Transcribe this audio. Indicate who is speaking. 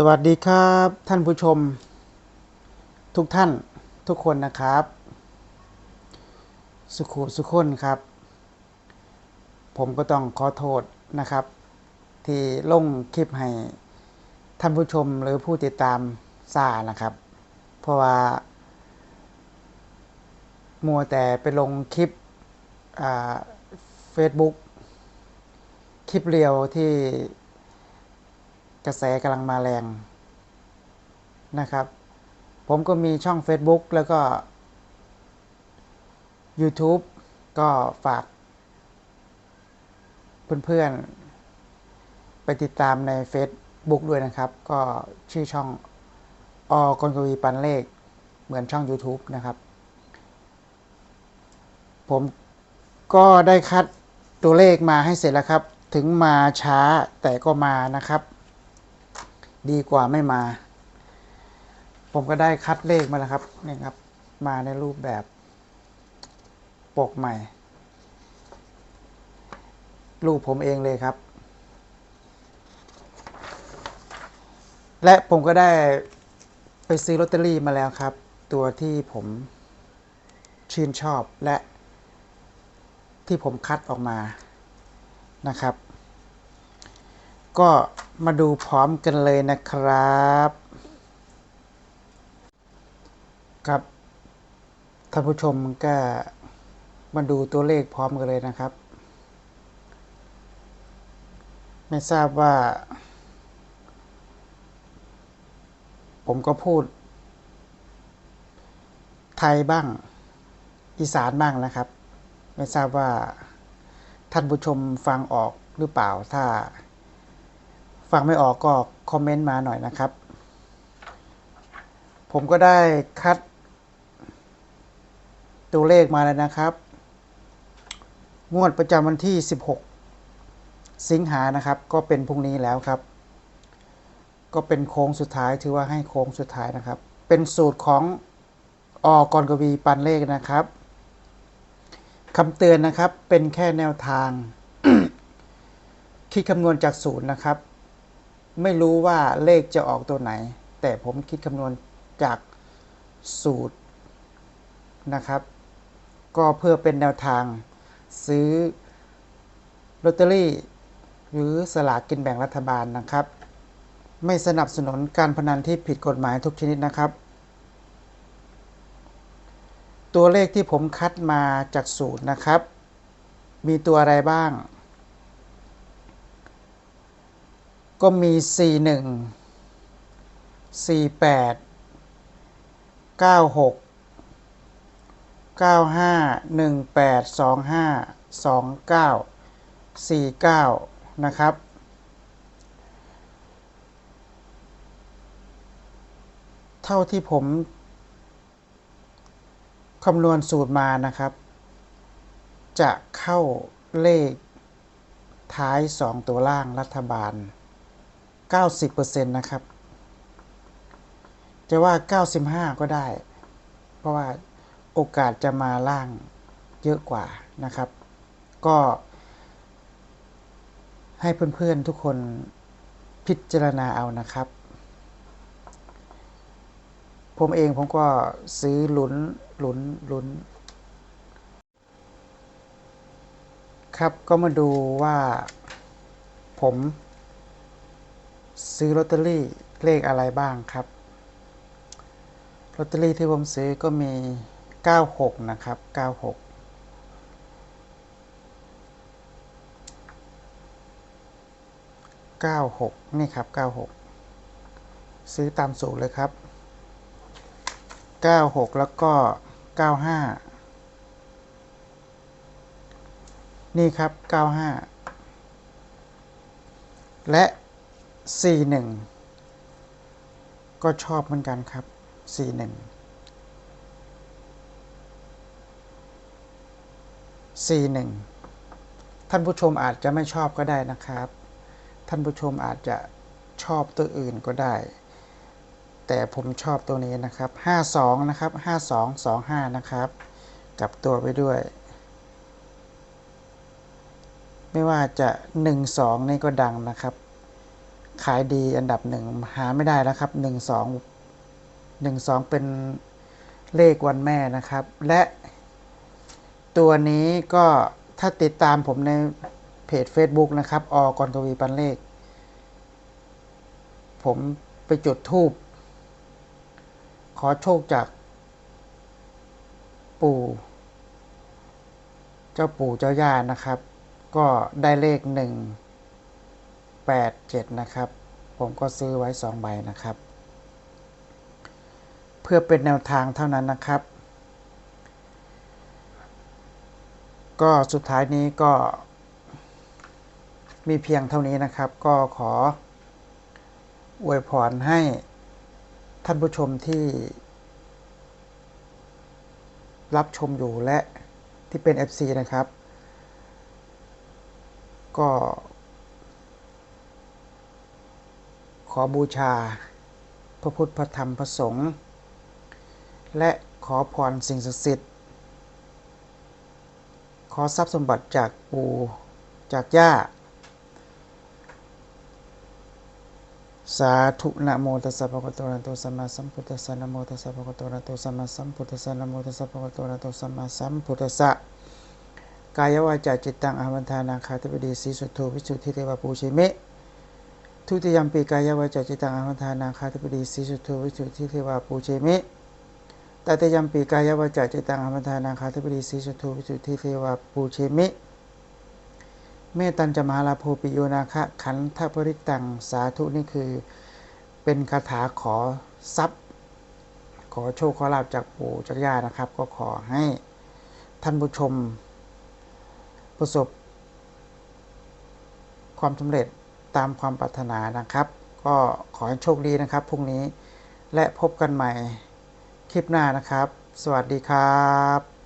Speaker 1: สวัสดีครับท่านผู้ชม ทุกท่านทุกคนนะครับ สุขุสุขคนครับ ผมก็ต้องขอโทษนะครับ ที่ลงคลิปให้ท่านผู้ชมหรือผู้ติดตามซานะครับ เพราะว่า มัวแต่ไปลงคลิปเฟซบุ๊กคลิปเรียวที่ กระแสกำลังมาแรงนะครับ ผมก็มีช่อง Facebook แล้วก็ YouTube ก็ฝาก เพื่อนๆ ไปติดตามใน Facebook ด้วยนะครับ ก็ชื่อช่องอกรกวีปันเลขเหมือนช่อง YouTube นะครับ ผมก็ได้คัดตัวเลขมาให้เสร็จแล้วครับ ถึงมาช้าแต่ก็มานะครับ ดีกว่าไม่มา ผมก็ได้คัดเลขมาแล้วครับนี่ครับ มาในรูปแบบปกใหม่ รูปผมเองเลยครับ และผมก็ได้ไปซื้อลอตเตอรี่มาแล้วครับ ตัวที่ผมชื่นชอบและที่ผมคัดออกมานะครับ ก็ มาดูพร้อมกันเลยนะครับ ครับท่านผู้ชมก็มาดูตัวเลขพร้อมกันเลยนะครับ ไม่ทราบว่า ผมก็พูด ไทยบ้าง อีสานบ้างนะครับ ไม่ทราบว่าท่านผู้ชมฟังออกหรือเปล่าถ้า ฟังไม่ออกก็คอมเมนต์มาหน่อยนะครับ ผมก็ได้คัด ตัวเลขมาแล้วนะครับ งวดประจำวันที่ 16 สิงหานะครับ ก็เป็นพรุ่งนี้แล้วครับ ก็เป็นโค้งสุดท้ายถือว่าให้โค้งสุดท้ายนะครับ เป็นสูตรของอกรกวีปันเลขนะครับคำเตือนนะครับเป็นแค่แนวทาง คิดคำนวณจากศูนย์นะครับ ไม่รู้ว่าเลขจะออกตัวไหน แต่ผมคิดคำนวณจากสูตรนะครับ ก็เพื่อเป็นแนวทางซื้อลอตเตอรี่หรือสลากกินแบ่งรัฐบาลนะครับ ไม่สนับสนุนการพนันที่ผิดกฎหมายทุกชนิดนะครับ ตัวเลขที่ผมคัดมาจากสูตรนะครับ มีตัวอะไรบ้าง ก็มี 41 48 96 95 18 25 29 49 นะครับ เท่าที่ผมคำนวณสูตรมานะครับ จะเข้าเลขท้าย 2 ตัวล่างรัฐบาล 90%นะครับ จะว่า 95 ก็ได้ เพราะว่าโอกาสจะมาล่างเยอะกว่านะครับ ก็ ให้เพื่อนๆทุกคนพิจารณาเอานะครับ ผมเองผมก็ซื้อลุ้นลุ้นลุ้นครับก็มาดูว่าผม ซื้อลอตเตอรี่เลขอะไรบ้างครับลอตเตอรี่ที่ผมซื้อก็มี 96 นะครับ 96 96นี่ครับ96ซื้อตามสูตรเลยครับ96แล้วก็95นี่ครับ95และ 41 ก็ชอบเหมือนกันครับ 41 41 ท่านผู้ชมอาจจะไม่ชอบก็ได้นะครับ ท่านผู้ชมอาจจะชอบตัวอื่นก็ได้ แต่ผมชอบตัวนี้นะครับ 52 นะครับ 5225 นะครับ กลับตัวไปด้วยไม่ว่าจะ 12 นี่ก็ดังนะครับ ขายดีอันดับหนึ่งหาไม่ได้แล้วครับหนึ่งสองหนึ่งสองเป็นเลขวันแม่นะครับ และตัวนี้ก็ถ้าติดตามผมในเพจ Facebook นะครับอกรกวีปันเลข ผมไปจุดทูบขอโชคจาก ปู่ เจ้าปู่เจ้าย่านะครับ ก็ได้เลขหนึ่ง แปดเจ็ดนะครับ ผมก็ซื้อไว้สองใบนะครับ เพื่อเป็นแนวทางเท่านั้นนะครับ ก็สุดท้ายนี้ก็มีเพียงเท่านี้นะครับ ก็ขออวยพรให้ท่านผู้ชมที่ รับชมอยู่และที่เป็น FC นะครับ ก็ ขอบูชา พระพุทธพระธรรมพระสงฆ์และขอพรสิ่งศักดิ์สิทธิ์ ขอทรัพย์สมบัติจากปู่จากย่า สาธุนะโมตัสสะภะคะวะโตอะระหะโตสัมมาสัมพุทธัสสะนะโมตัสสะภะคะวะโตอะระหะโตสัมมาสัมพุทธัสสะนะโมตัสสะภะคะวะโตอะระหะโตสัมมาสัมพุทธัสสะกายวาจาจิตตังอาวันทานาคาธิบดีสีสุทโธวิสุทธิเทวปูชิเม ทุติยมปีกายวาจจิตังอาวันทานาคาธิบดีสีสุทวิสุทธิเทวาปูเชมิตติยมปีกายวาจจิตังอาวันทานาคาธิบดีสีสุทวิสุทธิเทวาปูเชมิ เมตัญจะมาลาโภปิโยนาคะขันธปริตังสาธุนี่คือเป็นคาถาขอทรัพย์ ขอโชคขอลาบจากปู่จากย่านะครับ ก็ขอให้ท่านผู้ชมประสบความสำเร็จ ตามความปรารถนานะครับ ก็ขอให้โชคดีนะครับพรุ่งนี้และพบกันใหม่คลิปหน้านะครับ สวัสดีครับ